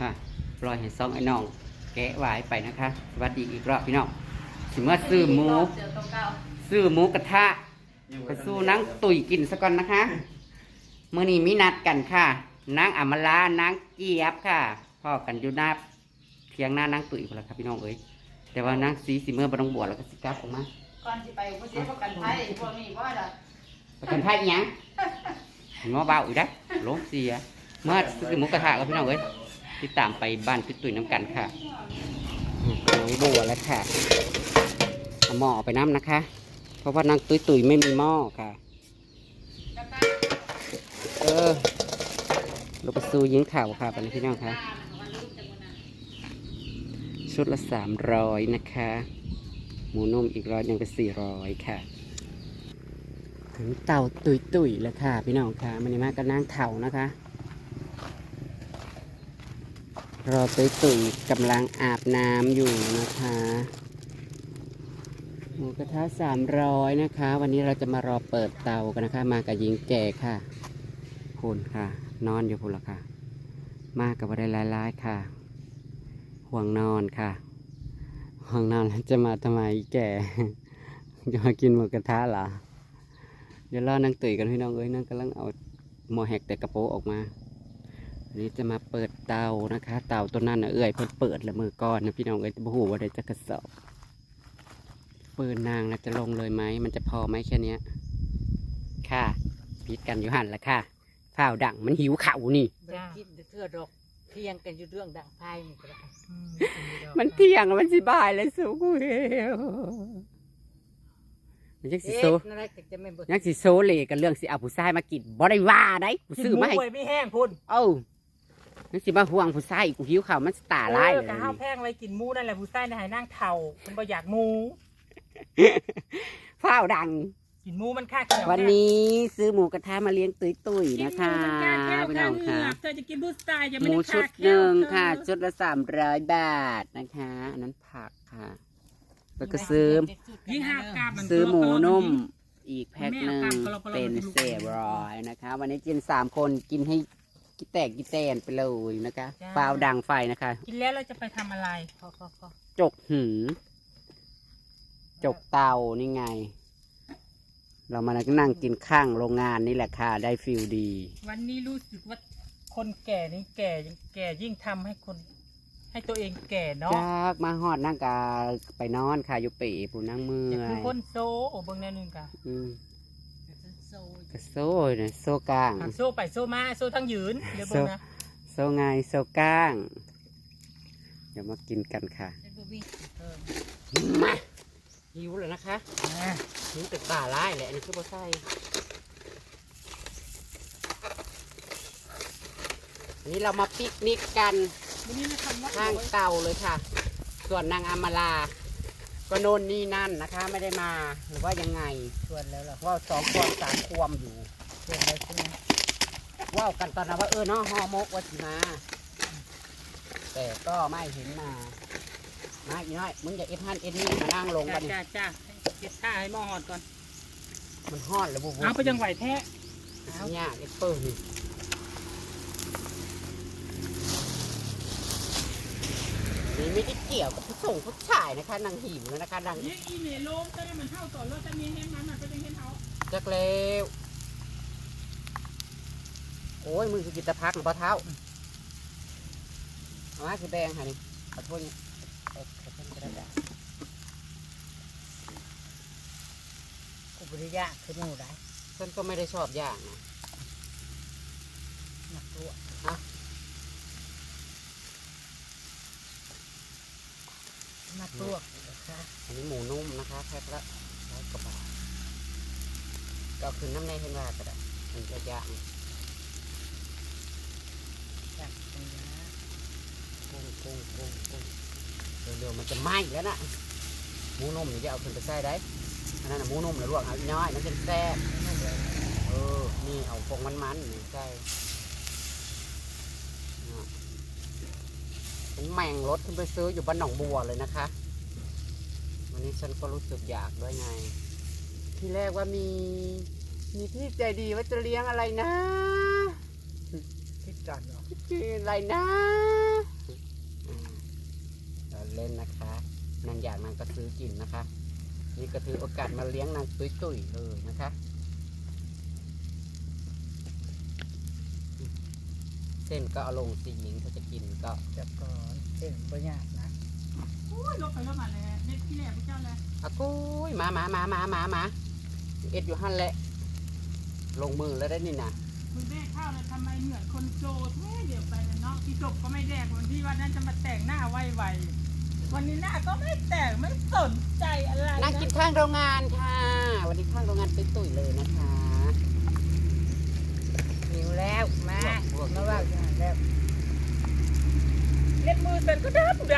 ค่ะปล่อยให้ซองไอ้น้อง แกะไว้ไปนะคะสวัสดีอีกรอบพี่น้องสิมาซื้อหมู เจอตัวเก่าซื้อหมูกระทะไปสู้นางตุ๋ยกินซะก่อนนะคะมื่อนี้มีนัดกันค่ะนางอำมาลานางเจี๊ยบค่ะพ่อกันอยู่หน้าเพียงหน้านางตุ๋ยพนละครับพี่น้องเอ้ยแต่ว่านางสีสีเมื่อบดองบวชแล้วก็สิกลับออกมาก่อนที่ไปบ่เสียประกันภัยพวกนี้ว่าล่ะประกันภัยอิหยังงอเบาอีกได้อลงเสียเมื่อซื้อหมูกระทะกับพี่น้องเอ้ย ติดตามไปบ้านพี่ตุ๋ยน้ำกันค่ะอืมน้องบัวแล้วค่ะเอาหม้อไปน้ำนะคะ เพราะว่านางตุ๋ยตุ๋ยไม่มีหม้อค่ะ เออเราไปซูยิงข่าวค่ะปันนี้พี่น้องคะชุดละสามร้อยนะคะ หมูนุ่มอีกร้อยหนึ่งเป็นสี่ร้อยค่ะ ถึงเต่าตุยตุยๆแล้วค่ะ พี่น้องค่ะมันนี่มากก็นั่งเถ่านะคะ รอตุยตุยกำลังอาบน้ำอยู่นะคะหมูกระทะสามร้อยนะคะ วันนี้เราจะมารอเปิดเตากันนะคะ มากับหญิงแก่ค่ะ คุณค่ะ นอนอยู่พุ่นละค่ะ มากับอะไรหลายๆค่ะ ห่วงนอนค่ะ ห่วงนอนแล้วจะมาทำไมแก่ จะมากินหมูกระทะเหรอเดี๋ยวรอนั่งตื่นกันพี่น้องเอ้ยนั่งกำลังเอาหมอแหกแต่กระโปงออกมา นนี้จะมาเปิดเตานะคะ เตาตัวนั้นนะเอ้ยเพิ่นเปิดแล้วมือก่อนนะพี่น้องเอ้ยบ่ฮู้ว่าได้จะกระสอบปืนนางนะจะลงเลยไหมมันจะพอไหมแค่เนี้ย ค่ะพิดกันอยู่หันละค่ะข้าวดังมันหิวเขาวนี่จ้าคิดเทื่อดอกเที่ยงกันอยู่เรื่องดังไพ่นี่ก็ได้มันเที่ยงมันสิบายเลยสูกูเฮวมันยังสิเอ๊ะโซนั่นแหละจะไม่เบิดยังสิโซเลกันเรื่องสิเอาผู้ชายมากินบ่ได้ว่าได้กูซื้อมาให้กินหไม่แห้งพุ่นเอ้า ยังสิมาห่วงผู้ชายอีกกูหิวข้าวมันสตาร้ายเอเลอยกะห้าวแพงไว้กินหมูนั่นแหละผู้ใต้ในหายนั่งเท่ามันบ่อยากหมูข้าวดัง กินหมูมันค่าเขียววันนี้ซื้อหมูกระทะมาเลี้ยงตุ้ยตุ้ยๆนะคะกินหมูมันค่าแก้วพี่ค่าน้องเหงืค่ะอกเธอจะกินผู้ใต้จะหไม่มูได้ชุค่าดแก้วหนึ่งเธอค่ะ ชุดละสามร้อยบาทนะคะอันนั้นผักค่ะ แล้วก็ซื้อ ยี่ห้ากาบมันซื้อหมูนุ่มอีกแพ็คหนึ่งแม่เอากลับกลับเป็นกลับเศษร้อยนะคะ วันนี้กินสามคนกินให้ กิแตกกิแตนไปเลยนะคะเปล่าดังไฟนะคะ กินแล้วเราจะไปทำอะไรพอพอพอจกหืมจกเตานี่ไง เรามานั่งกินข้างโรงงานนี่แหละค่ะได้ฟิลดี วันนี้รู้สึกว่าคนแก่นี่แก่แก่ยิ่งทำให้คน ให้ตัวเองแก่เนาะจากมาหอดนั่งกาไปนอนค่ะอยู่ปีผู้นั่งเมื่อย่าอคือยคนโซโอ้เบิ่งแน่นึงกะอืม กระโซ่เนี่ยโซ่กลาง หักโซไปโซมาโซทั้งยืนเดี๋ยวเบิ่งนะโซ่ไงโซ่กลาง เดี๋ยวมากินกันค่ะเออมาหิวแล้วนะคะอะหิวแต่ป่าไล่แหละอันนี้คือบ่ใส่อันนี้เรามาปิกนิกกัน วันนี้นะคำว่าข้างเตาเลยค่ะ ส่วนนางอามาลา ก็โน่นนี่นั่นนะคะ ไม่ได้มาหรือว่ายังไงชวนแล้วเหรอว่าสองควมสามควมอยู่ชวนแล้วใช่ไหมว่าวกันตอนนั้นว่าเออเนาะฮอมกว่าสิมา แต่ก็ไม่เห็นมามาอีน้อยมึงอย่าเอฟฮันเอ็นนี่มานั่งลงจ้ากันนี่จ้าจ้าเก็บท่าให้หม้อหอดก่อน มันฮอดแล้วบุบเอาไปยังไหวแท้เอาเนี่ยเอฟเปิลนี่ นี่ไม่ได้เกี่ยวกับผู้ส่งผู้ชายนะคะนางหิวแล้วนะคะนางเนี่ยอีเมลโลมจะได้มันเท่าต่อรถจะมีเห็นมันมันเป็นยังเห็นเขาจักเลวโอ้ยมึงคือกินแตะพักหรือเปล่าเท้าเอามาคือแดงค่ะนี่ขอโทษนี่เอาขอโทษก็ได้จ้ะอุบริยะคือหมูได้ฉันก็ไม่ได้ชอบย่างนะหนักตัว ฮะหนักตัวค่ะอันนี้หมูนุ่มนะคะแพ็คละร้อยกว่าบาทก็เอาคืนน้ำในขึ้นมาก็ได้มันจะย่างจับตรงนี้กุ้งกุ้งกุ้งกุ้งเร็วๆมันจะไหม้แล้วนะหมูนุ่มนี่จะเอาขึ้นไปใส่ได้อันนั้นนะหมูนุ่มแล้วลวกเอาอีน้อยมันจะแซ่บนั่นเลยเออนี่เอาฟงมันๆนี่ใส่ แม่งรถขึ้นไปซื้ออยู่บ้านหนองบัวเลยนะคะ วันนี้ฉันก็รู้สึกอยากด้วยไง ทีแรกว่ามี มีพี่ใจดีว่าจะเลี้ยงอะไรนะพี่จันเหรอชื่ออะไรนะเราเล่นนะคะนางอยากนางก็ซื้อกินนะคะ นี่ก็ถือโอกาสมาเลี้ยงนางตุ้ยๆเลยนะคะ เส้นก็เอาลงสีหญิงเขาจะกินก็จับก่อนเส้นบ่ยากนะอุ้ยลบไปลบมาเลยเด็ดที่แหลพระเจ้าเลยอะกุ้ยมามามามามามาเอ็ดอยู่หันแหละ ลงมือแล้วได้นี่นะคุณแม่ข้าวเลยทำไมเหมือนคนโจแท้เดี๋ยวไปเลยเนาะที่จบก็ไม่แดกวันที่วันนั้นจะมาแต่งหน้าไวๆวันนี้หน้าก็ไม่แต่งไม่สนใจอะไรนั่งกินข้างโรงงานค่ะ วันนี้ข้างโรงงานตุ้ยๆเลยนะคะหิว แล้วมาพวกมาว่าอย่างแล้วเล็บมือฉันก็ดำด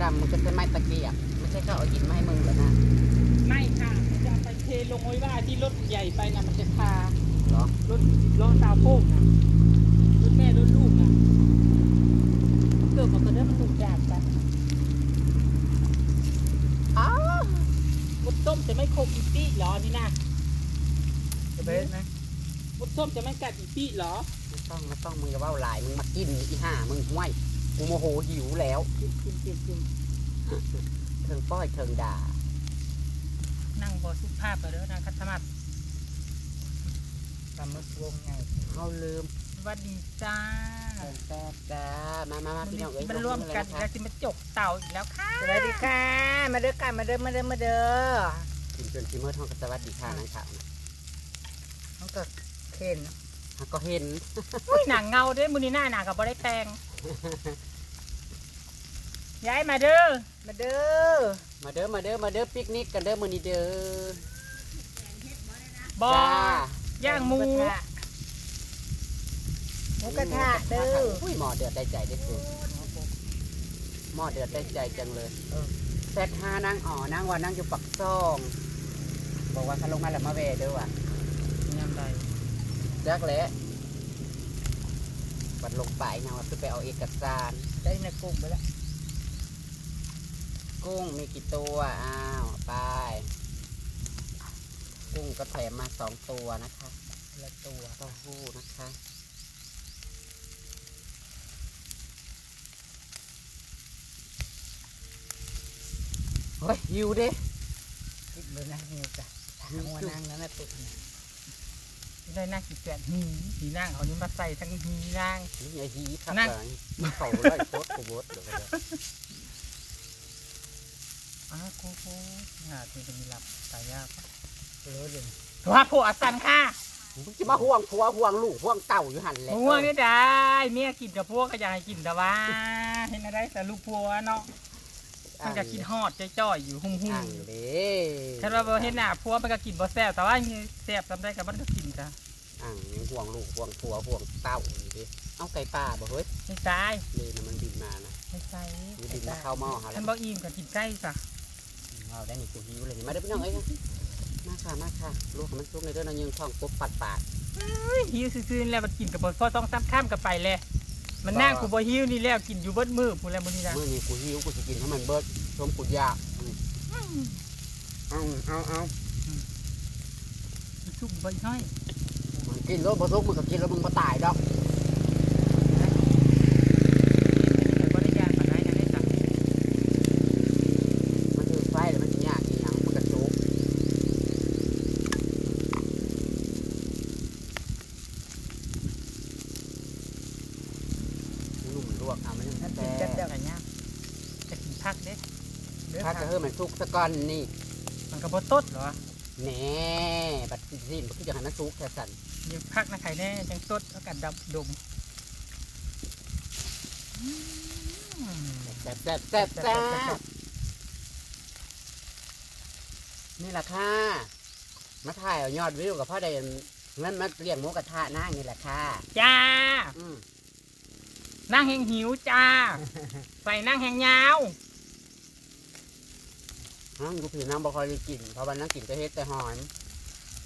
ดำมันก็จะไม่ตะเกียบไม่ใช่เขาเอาหินมาให้มึงเหรอนะำไม่ค่ะมันจะเอาไปเทลงไว้ว่าที่รถใหญ่ไปนะมันจะพาเหรอรถรถสาวโป้งนะรถแม่รถลูกนะเกิดมาก็ได้มันถูกจากกันอ้าวมดส้มจะไม่คมอีปี้เหรอนี่นะจะเป็นไหมมด ส้มจะไม่กัดอีปี้เหรอไม่ต้องไม่ต้องมึงอย่าว่าหลายมึงมากินอีห่ามึงห้วยกูโมโหหิวแล้วกินกินกินกินเทิงป้อยเทิงด่า นั่งบอสุภาพไปเด้อนะคัตมัดตำมักวงไงเขาลืมสวัสดีจ้าแซ่บแซ่บจ้ามามามาพี่น้องเอ้ยมันร่วมกันอีกแล้แล้วสิมาจกเต่าอีกแล้วค่ะสวัสดีค่ะ มาเด้อกันมาเด้อมาเด้อมาเด้อกินจนทีเมื่อท้องกบสวัสดีค่ะนางขาวนะน้องก็ เข็นอะก็เห็นอุ้ยหนังเงาเด้อมือนี้หน้าหนากับบได้แต่งย้ายมาเด้อ มาเด้อ มาเด้อ มาเด้อ มาเด้อปิกนิกกันเด้อมื้อนี้เด้อบอจ้าย่างหมูหมูกระทะเด้ออุ้ยหม้อเดือดได้ใจได้สุดหม้อเดือดได้ใจจังเลยเออแซดห้านางอ๋อนางว่านั่งอยู่ปักซอง บอกว่าถ้าลงมาแล้วมาเวเด้อว่ะยำใด จักแหละบัดลงไปนะว่าคือไปเอาเอกสาร ได้ในกลุ่มไปแล้วกุ้งมีกี่ตัว อ้าวไป กุ้งก็แถมมาสองตัวนะคะละตัวเต้าหู้นะคะ เฮ้ยหิวเด้ คิดเลยนะนี่จ้ะทางหัวนั่งนั่นนะตุ๊กเนี่ย ได้นั่งกี่แกนหีหีนั่งเอานี้มาใส่ทั้งหีนั่งนี่ไอ้หีขับนั่งไปเขาเลยโคตรกูบดเดี๋ยวก็ได้อ้าวโคโค่หาที่จะมีหลับตายยากปะรู้เลยว่าผัวสันค่ะมึงจะมาห่วงผัวห่วงลูกห่วงเต่าอยู่หันแหละห่วงนี่ได้เมียกินกับพวกก็อยากให้กินแต่ว่าเห็นอะไรแต่ลูกพัวเนาะมันก็กินฮอดจ้อยๆอยู่หุ่มอ่างๆเด้ถ้าเราบ่เห็นหน้าพัวมันก็กินบ่แซ่บแต่ว่าแซ่บทำได้กับมันก็กิน จ้ะอ่างยังห่วงลูกห่วงผัวห่วงเต่าอยู่ดิเอาไก่ป่าบ่เฮ้ยไม่ตายเลยนะมันบินมานะไม่ใช่หรือบินมาเข้าหม้อหาแล้ท่าวนบ่อิ่มก็กินไก่จ้ะเอาได้นี่กูหิวเลยนี่มาเด้อพี่น้องเอ้ยมาค่ะมาค่ะลูกให้มันสุกเลยเด้อนะยังท้องปุ๊บปัดปาดเฮ้ยหิวซื่อๆแล้วมันกินกับบ่พอต้องซ้ำข้ามกันไปเลยมันนั่งกูบ่หิวนี่แล้วกินอยู่เบิดมื้อพู้นแล้วมื้อนี้นะมื้อนี้กูหิวกูสิกินให้มันเบิดชมกูอยากอืมเอาเอาเอาชุบบ่น้อยมัน กินแล้วบ่สุกมึงก็กินแล้วมึงบ่ตายดอกแต่บ่ได้ยากปานใดนะได้จ้ะมันถือไฟแล้วมันสิยากอีหยังมันก็สุกนุ่มลวกเอามันยังนั่นแซ่กินกันบเด้อกันยากจะกินผักเด้เด้อถ้าค่ะจะเฮ้มันสุกซะก่อนนี่มันก็บ่ตดเหรอ แหน่บัดสินบ่คือจะให้มันสุกแค่สั่นมีผักนะไข่แน่จังตดแล้วกันดำดมอืมแซ่บแซ่บแซ่บแซ่บนี่แหละค่ะ มาถ่ายเอายอดวิวกับพ่อใดงั้นมาเลี้ยงหมูกระทะนั่งนี่แหละค่ะ จ้าอืมนั่งแหงหิวจ้า ใส่นั่งแหงยาว น้องกูผิวน้ำบ่ค่อยได้กินเพราะวันนั้นกินแต่เฮ็ดแต่หอม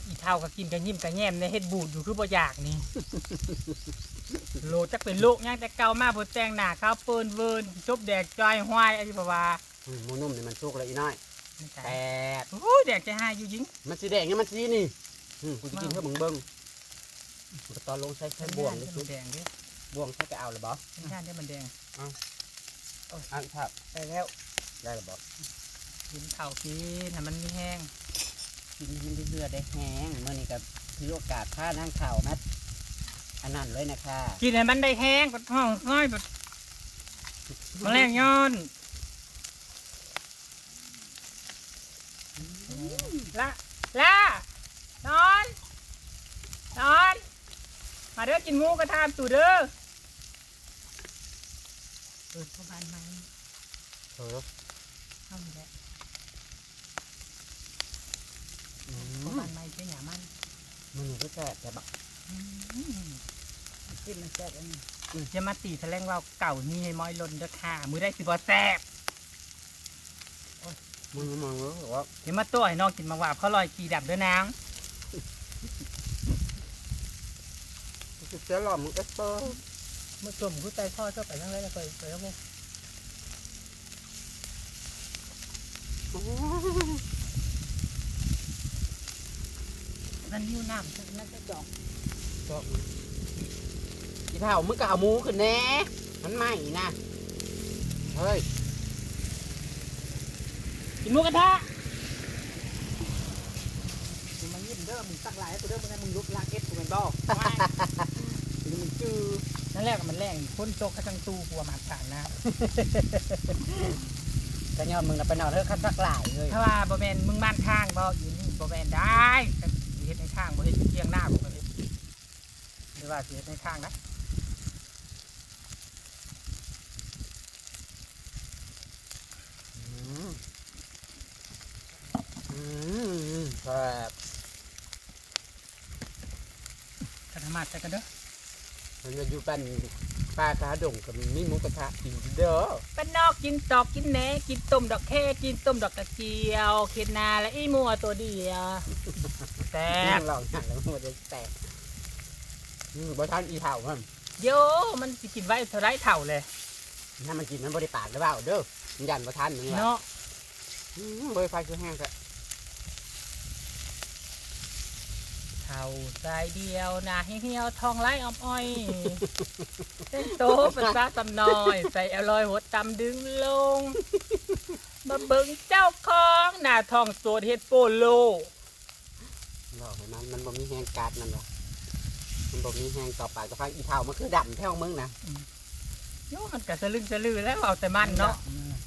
อีเท่าก็กินกันยิ้มกันแย้มในเฮ็ดบูดอยู่คือบ่อยากนี่ โลจักเป็นโลกย่างแต่เก่ามาบ่แต่งหน้าขาวเปิ้นเวิร์นจบแดกจอยห้อยอะไรบ่ว่าอืมหมูนุ่มนี่มันสุกเลยอีน้อยแตกโอ้ยแดกจะหาอยู่ยิง มันสีแดงนี่มันสีนี่อืมกูจะกินเพื่อมึงเบิ้งก็ตอนลงใช้ใช้บ่วงนี่มัสุนแดงเด้อบ่วงใช้ไปเอาหรือบ่มันย่านเด้อมันแดงเอ้าเอันครับไปแล้วได้หรือบอ กกินข้าวกินให้มันไม่แห้งกินยินดีเบื่อได้แห้งเมื่อนี้ก็ถือโอกาสพานั่งข่าวมาอันนั้นเลยนะคะกินให้มันได้แห้งก็ท้องง่อยแบบมาแรงย้อนละละนอนนอนมาเด้อกินหมูกระทามตู่เด้อเปิดเข้าบ้านไหมเออ เข้ามาแล้ว อื เข้ามบ้านไหมเจ้าหยามันมันก็แซ่บแต่บอกกินมันแซ่บอันนี้จะมาตีแถลงว่าเก่านี่ม้อยลนเด้อค่ะ มือได้สิบ่แซ่บมึงมองรู้สึกว่าเดี๋ยวมาตัวให้น้องกินมาว่าเขาลอยกีดับเด้อนางจะเสียหล่อมึงเอสเปอร์เมื่อชมกูใจพ่อชอบไปทั้งไรแล้วไปไปแล้วพวก นั่นยิ้วน้ำนั่นก็จอกอีเท่ามึงก็เอาหมูขึ้นแน่ มันใหม่นะ เฮ้ย กินหมูกระทะมึงมายิ้มเด้อมึงตักหลายกูเด้อมึงให้มึงลุกลากเอ็ดกูเป็นบ่หรือมึงจื้อนั่นแหละมันแรงพ้นโจกกระจังตูกลัวหมาสานนะกระยอนมึงน่ะไปนอนเถอะคัดสักหลายเลยถ้าว่าบ่แมนมึงม่านข้างบ่อยู่นี่บ่แมนได้ก็สิ เฮ็ดในข้างบ่เฮ็ดอยู่เที่ยงหน้าบ่ก็เฮ็ดหรือว่าสิเฮ็ดในข้างนะอืมอืมแซ่บกระทำมาดใจกันเด้อมันจะอยู่เป็นปลาขาดงกับมีหมูกระทะกินเด้อเป็นนอกกินตอกกินแหนกินต้มดอกแค่กินต้มดอกกระเจียวเข็ดนาและอีมัวตัวเดียว แซ่แซ่บบลองหันแล้วมันจะแตกนี่บ่ทันอีเท่ามันโยมันสิกินไว้เท่าไรเท่าเลยถ้ามันกินมันบ่ได้ปากหรือเปล่าเด้อมันยันบ่ทันมึงว่าเนาะอืมบ่ได้ไฟคือแห้งซะเท่าใจเดียวหนาเหี่ยวๆทองไล่ออมอ้อยเส้นโตเป็นซาตำน้อย ใส่อร่อยหัวตำดึงลงมาเบิ่งเจ้าของหน้าทองโสดเฮ็ดโปโล หลอกให้มันมันบ่มีแห้งกัดนั่นหรอมันบ่มีแห้งต่อปากกับฟังอีเท่ามันคือดำแท้ของมึงนะโยมันก็สะลึงสะลือแล้วเอาแต่มันเนาะ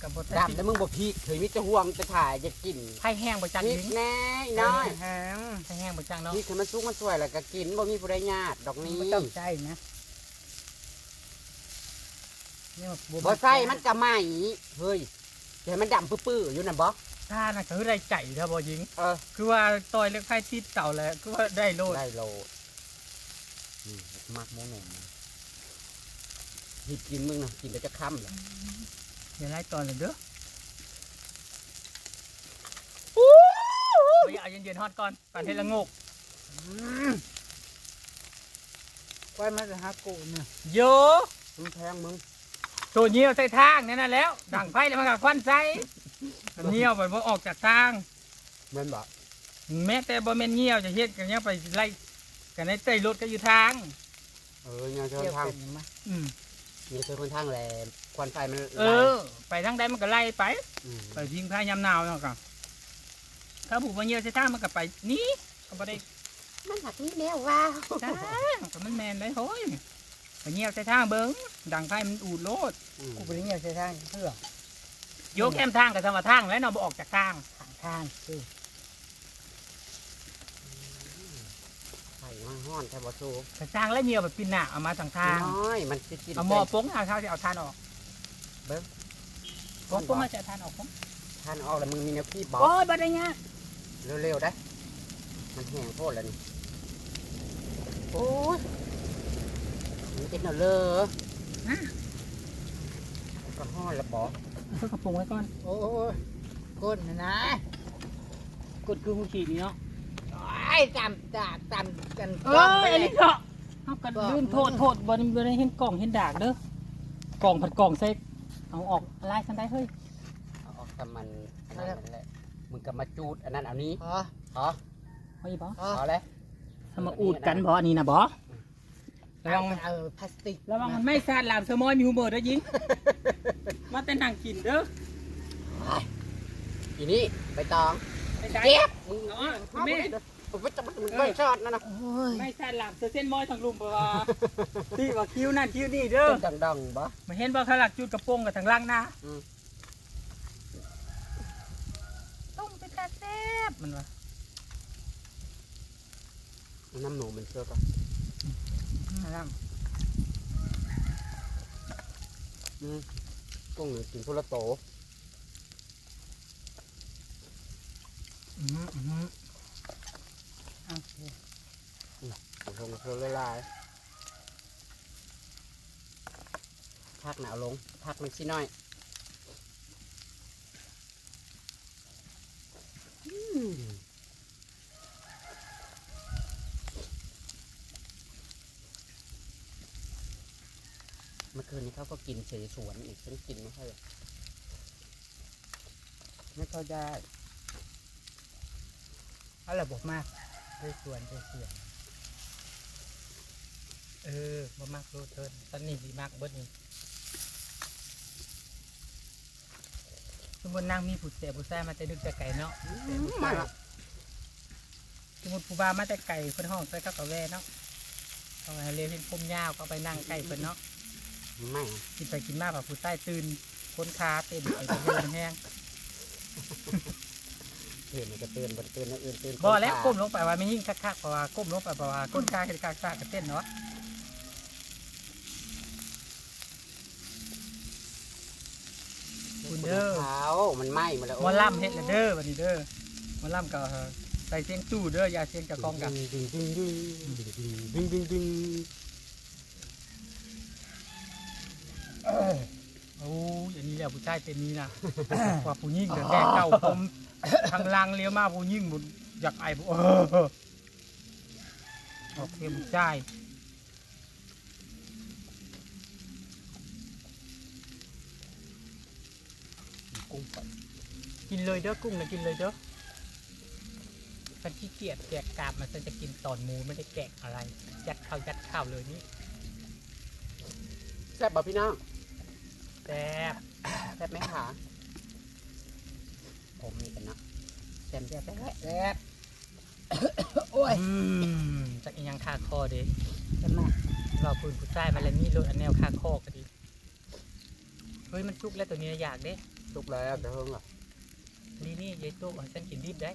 กับบทดำแล้วมึงบ่พีกเคยมีจะห่วงจะถ่ายจะกินไผ่แห้งบ่จังพียิกงแน่อีน้อยแห้งไผ่แห้งบ่จังเนาะพีกให้มันสุกมันสวยแล้วก็กินบ่มีผู้ใดญาติดอกนี้ไม่ต้องใจนะนี่บ่ใส่มันก็ไหม้เฮ้ยจะให้มันดำปื้อๆอยู่น่ะบ่ ถ้าน่ะก็คือได้ใจถ้าบ่ยิง เออคือว่าต่อยเล็กไผ่ติดเก่าแล้วคือว่าได้โลดได้โลนี่มักหมูหนุ่มหิดกินมึงนะกินแล้วจะค่ำเลยเดี๋ยวไล่ตอนเลยเด้อไปเอาเย็นๆฮอดก่อนก่อนเทละงกไว้มาจะหากูเนี่ยโยมึงแพงมึงตัวเหี่ยวใส่ทางนั่นน่ะแล้วดังไฟแล้วมันก็ควันใส่ เหี่ยวไปบ่ออกจากทางเหมือนบอกแม้แต่บ่แม่นเหี่ยวจะเฮ็ดกันยังไปไล่กันในใต้รถก็อยู่ทางเออเนี่ยเชิญเกี่ยวทางเป็นยังไงอืมเนี่ยเชิญคนทางแหลมควันไฟมันเออ ไปทางใดมันก็ไล่ไป มไปทิ้งผ้ายามหนาวเนาะก็ถ้าบุกมาเหี่ยวใส่ทางมันก็ไปหนี่ก็บ่ได้ มันหักนี่แน่ว้าวจ้าก็มันแมนได้โห้ยไปเงียวใส่ทางเบิ้งดังไฟมันอูดโลดกูไปเงี้ยใช้ทางเพื่อ โยกแคมทางกับธรรมทางแล้วเนาะบ่ออกจากทางทางทางคือไฟมันห้อนแค่บ่สู้แต่ทางแล้วเงียวแบบปินหน้าเอามาทางทางน้อยมันจะกินเอาหม้อโป้งทางเท้าจะเอาทานออกเบิ้งโป้งโป้งมาจะเอาทานออกโป้งทานออกแล้วมึงมีแนวขี้บอกโอ้ยบัดได้เงี้ยเร็วๆได้ มันแห้งโพดแล้วนี่โอ้ยมันเป็นเอาเลยก็ห้อนแล้วบอก เอากระปุงไว้ก่อน โอ้ยก้นนะนะกดคือหูฉีดนี่เนาะไอ้ตามตามตามกันเอออันนี้เนาะเอากันลืมโทษโทษบ่บ่ได้เห็นกล่องเห็นดากเด้อกล่องผัดกล่องใส่เอาออกลายสันได้เฮ้ยเอาออกแต่มันอันนั้นนั่นแหละมึงก็มาจูดอันนั้นเอานี้อ๋ออ๋อเอาอีบ่อ๋อเอาเลยถ้ามาอูดกันบ่อันนี้นะบ่ ระวังเออพลาสติกระวังมันไม่สาดลามสมอยมีหูเบิดได้ยิงมันว่าแต่นั่งกินเด้ออีนี่ใบตองไปได้เจ็บมึงอ๋อคุณแม่ผมไม่จะมึงไม่ชอดนะนะไม่ใช่หลับเส้นมอยทางลุมเพราะว่าที่ว่าคิ้วนั่นคิ้วนี่เด้อดังดังๆบ่มาเห็นว่าเขาหลักจุดกระโปรงกับทางล่างนะอืมต้มเป็นตาแซ่บมันวะน้ำหนูมันเชื่อป่ะ น้อืมกุ้งหนึ่งกินพุละโตำอืมอืมโอเคผมคงเชื่อลายๆพักหนาวลงพักมันสิน้อยอืม มื่อคืนนี้เขาก็กินเสสวนอีกฉันกินไม่ค่อยไม่ค่อยได้อะไรบอกมากด้วยส่วนด้วยเสียงเออบ่มากรู้เทินตอนนี้ดีมากเบิดนี่สมมตินางมีผู้เสียผู้แซ่มาแต่ดึกแต่ไก่เนาะไม่ละสมมติผู้บ่าวมาแต่ไก่เพิ่นห้องใส่ข้าวกะแว่เนาะเอาให้เรียนเห็นปุ่มยาวก็เอาไปนั่งใกล้เพิ่นเนาะ ไม่กินไปกินมาแบบผู้ใต้ตื่นคนขาเต้นไอ้ตัวมันแห้งเห็นมันจะเตือนมันเตือนนะอื่นเตือนบ่แล้วก้มลงไปว่าไม่ยิ่งคักๆเพราะว่าก้มลงไปเพราะว่าก้นขาเห็นกากซากก็เต้นเนาะคุณเด้อเขามันไหม้หมาแล้วหมอล่ำเฮ็ดและเด้อวันนี้เด้อหมอล่ำก็ใส่เสียงตู้เด้ออย่าเสียงเจะกองกันดึงดึงดึงดึงดึงดึงดึง โอ้ยอันนี้ ผู้ชายเต็มนี้นะ ว่าผู้หญิงเดี๋ยวแก่เก่าผมทางล่างเลี้ยวมาผู้หญิงบุอยากไอ้บุเออโอเคผู้ชายกุ้งไปกินเลยเด้อกุ้งนะกินเลยเด้อฉันขี้เกียจแกะกาบมันฉันจะกินตอนมูไม่ได้แกะอะไรยัดข้าวยัดข้าวเลยนี่แซ่บป่ะพี่น้อง แซ่บแซ่บไหมคะผมมีกันนะแซ่บแซ่บแซ่บแซ่บโอ้ยจากอีหยังคาคอเด้ใช่ไหมเราปืนผู้ชายมาแล้วนี่รถอันแนวคาคอก็ดีเฮ้ยมันจุกแล้วตัวนี้อยากเด้ทุกแล้วเดี๋ยวเพิ่งอะนี่นี่ยายตู้ให้ฉันกินดิบได้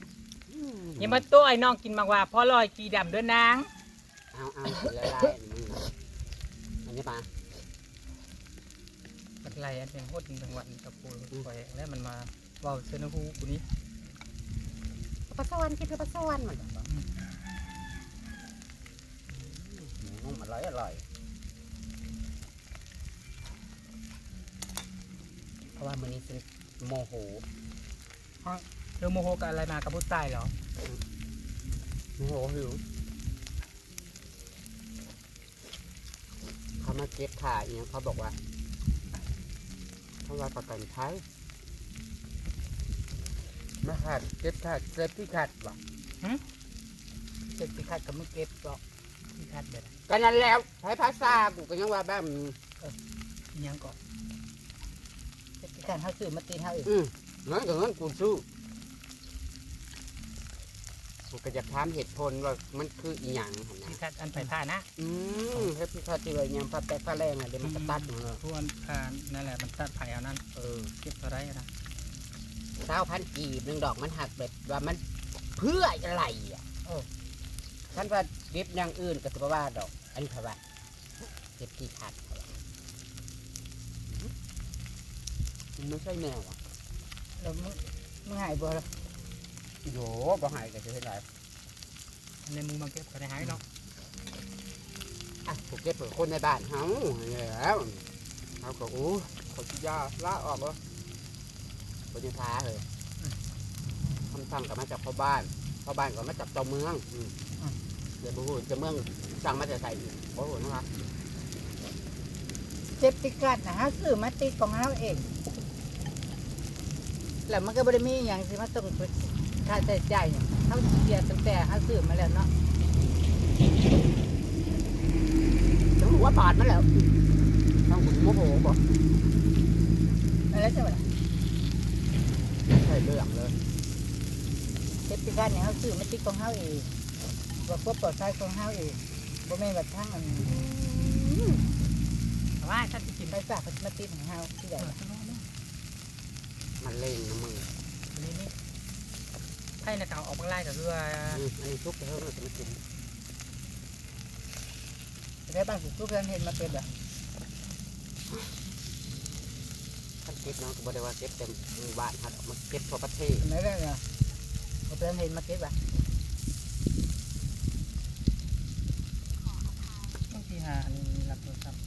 อย่ามาตู้ไอ้น้องกินมากว่าพ่อลอยกีดำเด้วยนางเอาเอาละลายมึงนะอันนี้ปะมัน ไรอันเป็นโคตรจังหวัดกับปูปล่อยแล้วมันมาเว่าเซนฮูกูนี้ปลาสวรรค์กินปลาสวรรค์มันนุ่มอร่อยอร่อยเพราะว่ามื้อนี้ฉันโมโหเธอโมโหกับอะไรมากับผู้ชายเหรอโมโหหิวเขามาเก็บขาเอียงเขาบอกว่า เขาว่าประกันไทยมาขาดเก็บขาดเก็บที่ขาดว่ะเจ็บที่คัดกับมึงเก็บหรอกที่คัดเด็ดก็นั้นแล้วใช้ภาษากูก็ยังว่าแบบอิหยังก่อนเจ็ดที่การเขาซื้อมาตีนเขาอีกอืมงั้นก็งั้นกู สู้กูก็จะถามเหตุผลว่ามันคืออีหยังหั่นนะที่คัดอันไปท่านะอืมเฮ็ดพี่ขาดที่ว่าอิหยังพัดแต่ฟ้าแรงอะเดี๋ยวมันก็ตัดมาทวนผ่านนั่นแหละมันตัดไผ่เอานั่นเออเก็บอะไรนะเท้าพันกีบหนึ่งดอกมันหักแบบว่ามันเพื่ออะไรอะเออท่านว่าเก็บอย่างอื่นก็จะว่าดอก อันนี้เขาว่าเก็บที่ขาดเขาว่ามันไม่ใช่แนวอะแล้วมึงมึงหายบ่ล่ะ โยบ่หายก็จะเป็นไรในมือมาเก็บก็ได้หายเนาะอะผมเก็บเผื่อคนในบ้านเฮาเนี่ยแล้วเขาก็อู้เขาสิยาลาออกแล้วคนยังท้าเลยคำสั่งก็มาจากพ่อบ้านพ่อบ้านก็มาจากเจ้าเมืองอืมเดี๋ยวบ่ฮู้เจ้าเมืองสั่งมาจากไสอีกบ่ฮู้นะครับเจ็บที่การนะเขาซื้อมาติดของเขาเองแล้วมันก็บริมีอย่างที่มาต้อง ค่าใช้จ่ายเนี่ยเขาเสียตั้งแต่เขาซื้อมาแล้วเนาะฉันบอกว่าบาทมาแล้วต้องคุณโมโหบ่เออแล้วใช่ไหมใช่เรื่องเลยเซฟตี้การเนี่ยเขาซื้อมาติดของเขาเองว่าพวกปลอดภัยของเขาเองบ่แม่นแบบทั้งอันแต่ว่าฉันจะกินไฟฟ้าเขามาติดของเขาที่ใดล่ะมันเล่งนะมึงอัน นี้นี่ให้นักข่าวออกมาไล่กับเรืออืมอันนี้ทุกเพิ่มเราจะมากินได้บ้านผมทุกเรื่องเห็นมาเป็นแบบท่านเก็บเนาะก็บอกได้ว่าเก็บเต็มหมู่บ้านครับเอามาเก็บทั่วประเทศไม่ได้เหรอเอาเพื่อนเห็นมาเก็บอะบางทีหาอันนี้รับโทรศัพท์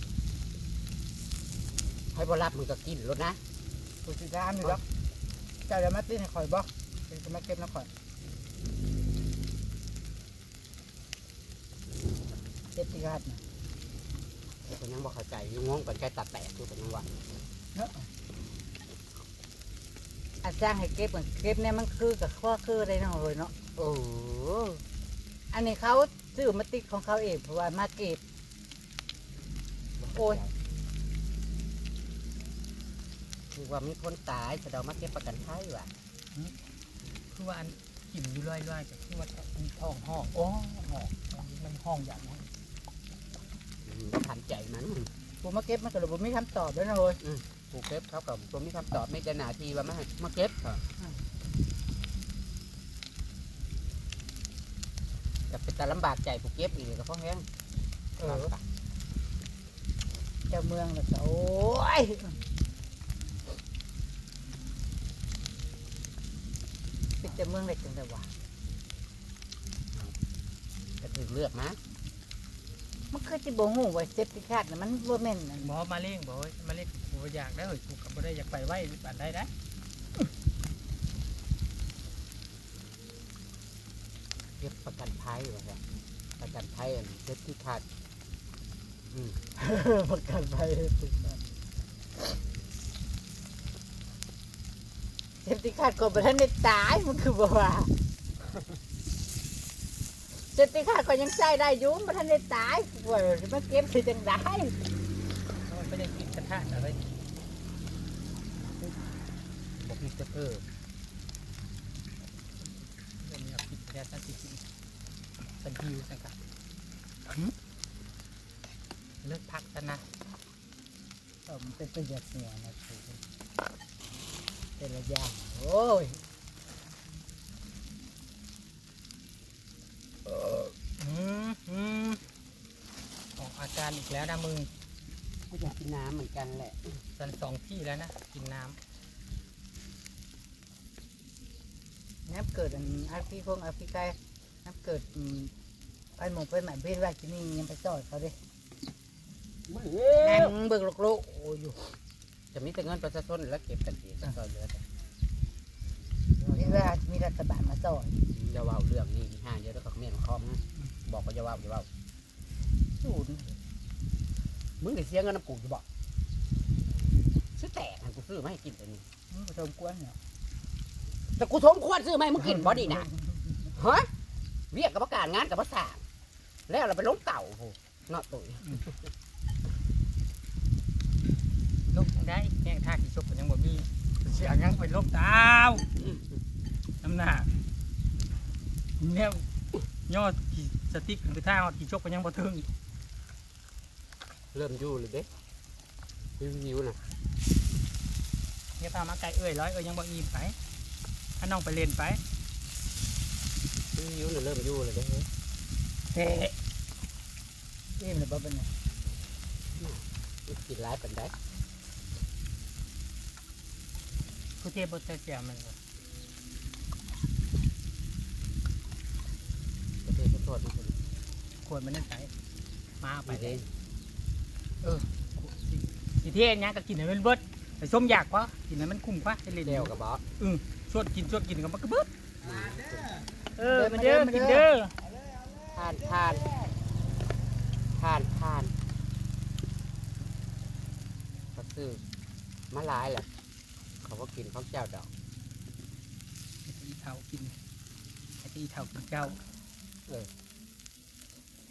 ให้บรับมึงก็กินรถนะผู้จัดการอยู่แล้วเจ้าเดี๋ยวมาติดให้คอยบอก เป็นจะมาเก็บนะคอยเซฟตี้การนะแต่ก็ยังบอกเข้าใจอยุ่งงงกันใกล้ตัดแตกคือเป็นยังหวะอาจ้างให้เก็บเหมือนเก็บเนี่ยมันคือกับข้อคืออะไรเนาะเลยเนาะโอ้อันนี้เขาซื้อมาติดของเขาเองเพราะว่ามาเก็บโอ้ยคือว่ามีคนตายจะเดามาเก็บประกันไทยว่ะ คือว่าอันกินอยู่เรื่อยๆแต่คือว่ามีท้องห้องโอ้ห้องมันห้องอย่างนั้นอืมบ่ทันใจมันผมมาเก็บมันก็เลยผมไม่คำตอบด้วยนะเลยผู้เก็บเขากับตัวมีคำตอบไม่จะหนาทีว่ามาให้มาเก็บค่ะจะเป็นแต่ลำบากใจผู้เก็บอีกก็เพราะแห้งเออเจ้าเมืองเลยโอ้ยปิดเจ้าเมืองเลยจังแต่ว่าจะถึงเลือกนะมันคือจะบ่งูไว้เซฟตี้คาดนะมันบ่แม่นนั่นหมอมาเลี้ยงบอกว่ามาเลี้ยงกูอยากได้เฮ้ยกูกับบ่ได้อยากไปไหวปานได้นะเก็บประกันภัยว่ะครับประกันภัยอันเก็บที่ขาดประกันภัยเซฟตี้คาด ก็บ่ทันได้ตายมันคือบ่ว่าเซฟตี้คาดก็ยังใช้ได้อยู่บ่ทันได้ตายว่าสิมาเก็บคือจังได๋มันไม่ได้กินกระทะอะไรบอกมีจะเออเรื่องนี้เอาผิดแค่สันติกินเป็นฮิวสังกัดเลิกพักซะนะเออมันเป็นประโยชน์เนี่ยนะคือ เป็นระยะโอ้ยอืมอืมออกอาการอีกแล้วนะมึงก็อยากกินน้ำเหมือนกันแหละสันสองที่แล้วนะ กินน้น้ำเกิดอันอาฟริกงอาฟริกาน้ำเกิดอืมไปหมองไปหมายเพื่อนว่าที่นี่ยังไปจอดเขาเด้นั่งเบิกโลกโลกโอ้ยอยู่ จะมีแต่เงินประชาชนแล้วเก็บกันเองก็เหลือแต่ที่ว่ามีรัฐบาลมาจอดอย่าเว่าเรื่องนี้อีกห้าเยอะแล้วก็เมียนคอมนะบอกว่าอย่าเว่าอย่าเว่าสูนมึงได้เสียเงินน้ำกูจะบอกซื้อแตกหันกูซื้อมาให้กินแต่นี่ผสมกวนเนาะแต่กูสมควรซื้อมาให้มึงกินบ่ดีนะฮะเรียกกับประกาศงานกับภาษาแล้วเราไปล้มเต่าโหเนาะตุ๋ยำลบ ได้แกงท่าขี้ชกกันยังบ่มีเสียยังไปลบดาวน้ำหน้าเนี่ยยอดขี่สติ๊กหรือท่าขี่ชกกันยังบ่ถึงเริ่มอยู่เลยเด้วิววิวนะเนี่ยพามาไกลเอ้ยร้อยเอ้ยยังบ่อิ่มไปถ้าน้องไปเล่นไปวิววิวน่ะเริ่มอยู่เลยเด้เฮ้นี่มันบ่เป็นไงกินร้ายปันได้ กูเทบทเสียมันเลยประเทศขอโทษนะคุณขวดมันนั่นใส่มาเอาไปไปเลเลยยสิเทศเนี้ยก็กินให้มันเบิดไปส้มอยากวะกินให้มันคุ้มกว่าให้เล่นเดียวกับบอกชวดกินชวดกินก็มันก็เบิดเออมันเด้อมันกินเด้อทานทานทานทานก็ซื้อมาหลายแหละเขา ก็กินข้าวเจ้าดอกตีเท่ากินไอ้ตีเท่ากินเจ้า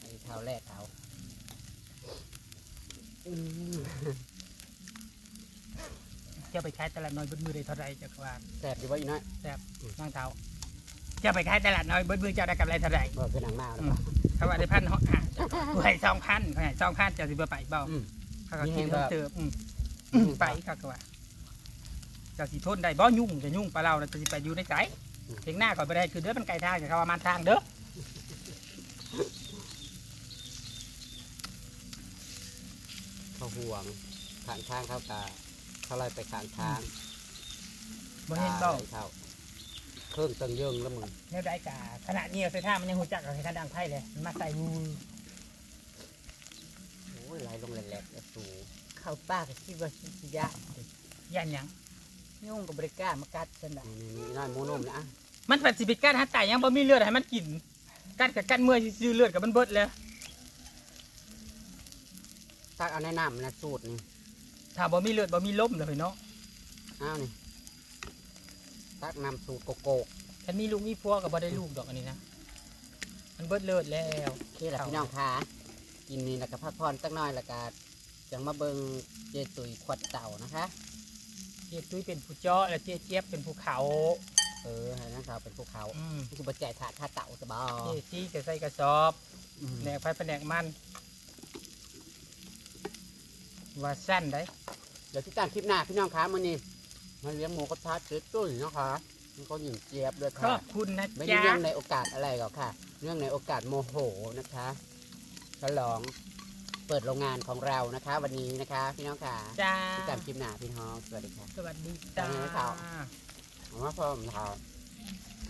ไอ้เท้าแรกเท้าจะไปขายตลาดน้อยเบนมือได้เท่าไรจักว่าแสบอยู่ว่าอีน้อยนั่งเท้าจะไปขายตลาดน้อยเบนมือเจ้าได้กำไรเท่าไรบอกคือหนังมากแล้วอืมเขาว่าได้พันหอะกูให้สองพันเขาให้สองพันจะสิบไปเปล่าอืมเขาก็มีคิดแฮงว่าแบบเจออืมอืมไปเขาก็ว่า จะสิทนได้บ่ยุ่งจะยุ่งปลาเราน่ะจะสิไปอยู่ในใจเพียงหน้าก่อนไปได้คือเด้อมันไกลทางจะเข้ามามันทางเด้อเขาห่วงขางทางเขาตาเขาลอยไปขางทางบ่เห็นบ่ตาอะไรเขาเครื่องตังเยิงแล้วมึงแนวได้กาขนาดนี้ใส่ท่ามันยังหูจักกับใส่ท่าดังไพ่เลยมันมาใส่งูโอ้ยไหลลงแหลกๆแล้วสูเข้าป้าก็คิดว่าสิยะย่านหยัง ยุ่งกับบริการมากัดฉันละนี่นี่น้อยหมูนุ่มนะอะมันเป็นสิบิการหัดไก่ยังบ่มีเลือดให้มันกินกัดกับกัดเมื่อยซื้อเลือดกับมันเบิดเลยตักเอาแนะนำนะสูตรนี่ถ้าบ่มีเลือดบ่มีล้มเลยเนาะอ้าวนี่ตักนำสูตรโกโก้ฉันมีลูกมีพัวกับบ่ได้ลูกดอกอันนี้นะมันเบิดเลือดแล้วโอเคละพี่น้องค่ะกินนี่แล้วก็พักผ่อนสักหน่อยแล้วก็จังมาเบิงเจตุยขวดเต่านะคะเจี๊ยบตุ้ยเป็นผู้เจาะแล้วเจี๊ยบเจี๊ยบเป็นผู้เขาเออให้นั่นเขาเป็นภูเขาอืมคือบะแจถาดถาเต่าสบาเจี๊ยซี่จะใส่กระสอบอืมแหนกไฟแผนกมันว่าสั้นได้เดี๋ยวที่ตามคลิปหน้าพี่น้องคะมื้อนี้มาเลี้ยงหมูกระทะเจ๊ตุ้ยนะคะมันก็หญิงเจี๊ยบด้วยขอค่ะ บคุณนะไม่ได้จ๊ะเนื่องในโอกาสอะไรหรอกค่ะเนื่องในโอกาสโมโหนะคะฉลอง เปิดโรงงานของเรานะคะ วันนี้นะคะ พี่น้องค่ะจ้าที่ตามคลิปหน้าพี่น้องสวัสดีค่ะสวัสดีจ้าไปไหนครับผมว่าพ่อผมทำ